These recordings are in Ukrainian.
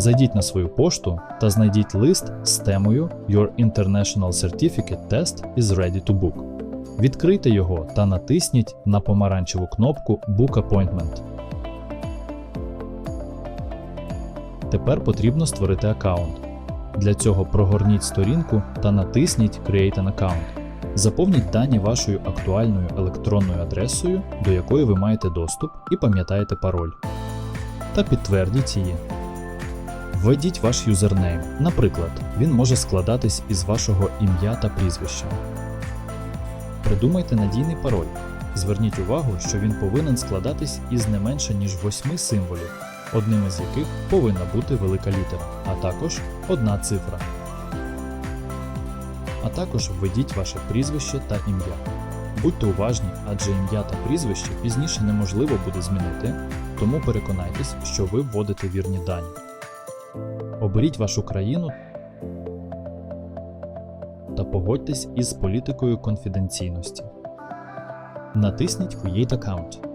Зайдіть на свою пошту та знайдіть лист з темою Your International Certificate Test is ready to book. Відкрийте його та натисніть на помаранчеву кнопку Book Appointment. Тепер потрібно створити аккаунт. Для цього прогорніть сторінку та натисніть Create an Account. Заповніть дані вашою актуальною електронною адресою, до якої ви маєте доступ, і пам'ятаєте пароль. Та підтвердіть її. Введіть ваш юзернейм. Наприклад, він може складатись із вашого ім'я та прізвища. Придумайте надійний пароль. Зверніть увагу, що він повинен складатись із не менше ніж 8 символів, одним із яких повинна бути велика літера, а також одна цифра. А також введіть ваше прізвище та ім'я. Будьте уважні, адже ім'я та прізвище пізніше неможливо буде змінити, тому переконайтесь, що ви вводите вірні дані. Оберіть вашу країну та погодьтесь із політикою конфіденційності. Натисніть Create Account.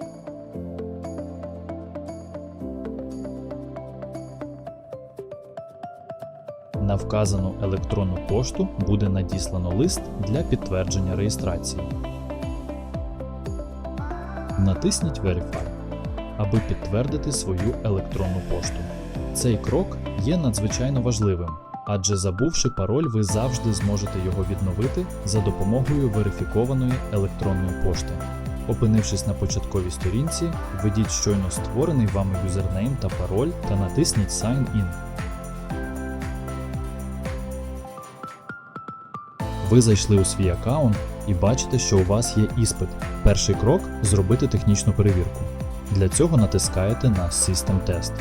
На вказану електронну пошту буде надіслано лист для підтвердження реєстрації. Натисніть Verify, аби підтвердити свою електронну пошту. Цей крок є надзвичайно важливим, адже забувши пароль, ви завжди зможете його відновити за допомогою верифікованої електронної пошти. Опинившись на початковій сторінці, введіть щойно створений вами юзернейм та пароль та натисніть Sign In. Ви зайшли у свій аккаунт і бачите, що у вас є іспит. Перший крок зробити технічну перевірку. Для цього натискаєте на System Test.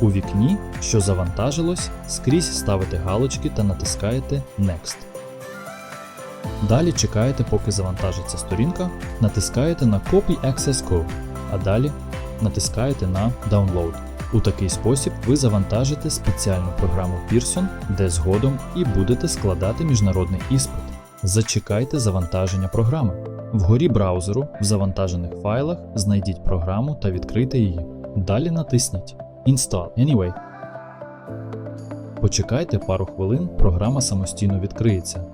У вікні, що завантажилось, скрізь ставите галочки та натискаєте Next. Далі чекаєте, поки завантажиться сторінка, натискаєте на Copy Access Code, а далі натискаєте на Download. У такий спосіб ви завантажите спеціальну програму Pearson, де згодом і будете складати міжнародний іспит. Зачекайте завантаження програми. Вгорі браузеру в завантажених файлах знайдіть програму та відкрийте її. Далі натисніть Install Anyway. Почекайте пару хвилин, програма самостійно відкриється.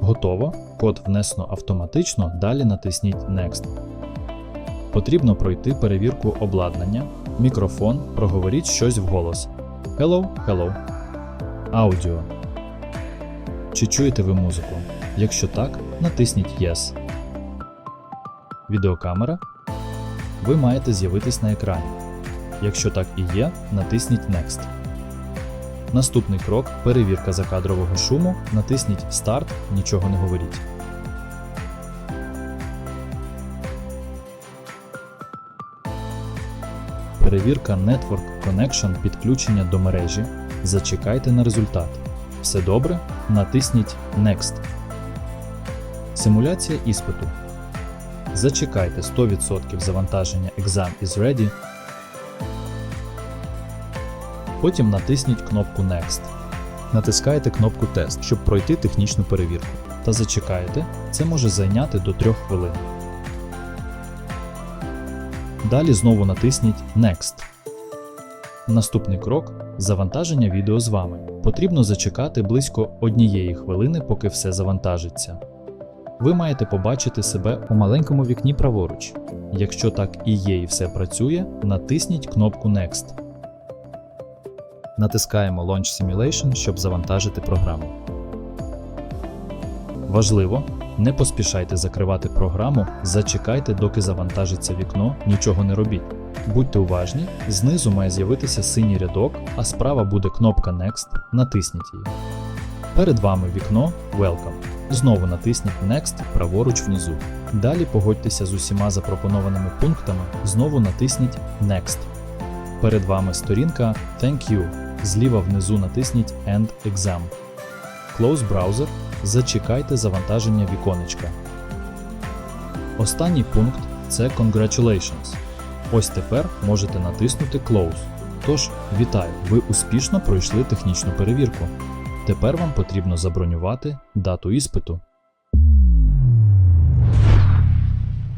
Готово. Код внесено автоматично, далі натисніть Next. Потрібно пройти перевірку обладнання, мікрофон, проговоріть щось вголос. Hello, hello. Аудіо. Чи чуєте ви музику? Якщо так, натисніть Yes. Відеокамера. Ви маєте з'явитись на екрані. Якщо так і є, натисніть Next. Наступний крок перевірка закадрового шуму. Натисніть Start, нічого не говоріть. Перевірка Network Connection підключення до мережі. Зачекайте на результат. Все добре? Натисніть Next. Симуляція іспиту. Зачекайте 100% завантаження Exam is ready. Потім натисніть кнопку Next. Натискаєте кнопку Тест, щоб пройти технічну перевірку. Та зачекаєте, це може зайняти до 3 хвилин. Далі знову натисніть Next. Наступний крок завантаження відео з вами. Потрібно зачекати близько однієї хвилини, поки все завантажиться. Ви маєте побачити себе у маленькому вікні праворуч. Якщо так і є і все працює, натисніть кнопку Next. Натискаємо Launch Simulation, щоб завантажити програму. Важливо, не поспішайте закривати програму, зачекайте, доки завантажиться вікно, нічого не робіть. Будьте уважні, знизу має з'явитися синій рядок, а справа буде кнопка Next, натисніть її. Перед вами вікно Welcome. Знову натисніть Next праворуч внизу. Далі погодьтеся з усіма запропонованими пунктами, знову натисніть Next. Перед вами сторінка Thank you. Зліва внизу натисніть End Exam. Close Browser. Зачекайте завантаження віконечка. Останній пункт це Congratulations. Ось тепер можете натиснути Close. Тож, вітаю! Ви успішно пройшли технічну перевірку. Тепер вам потрібно забронювати дату іспиту.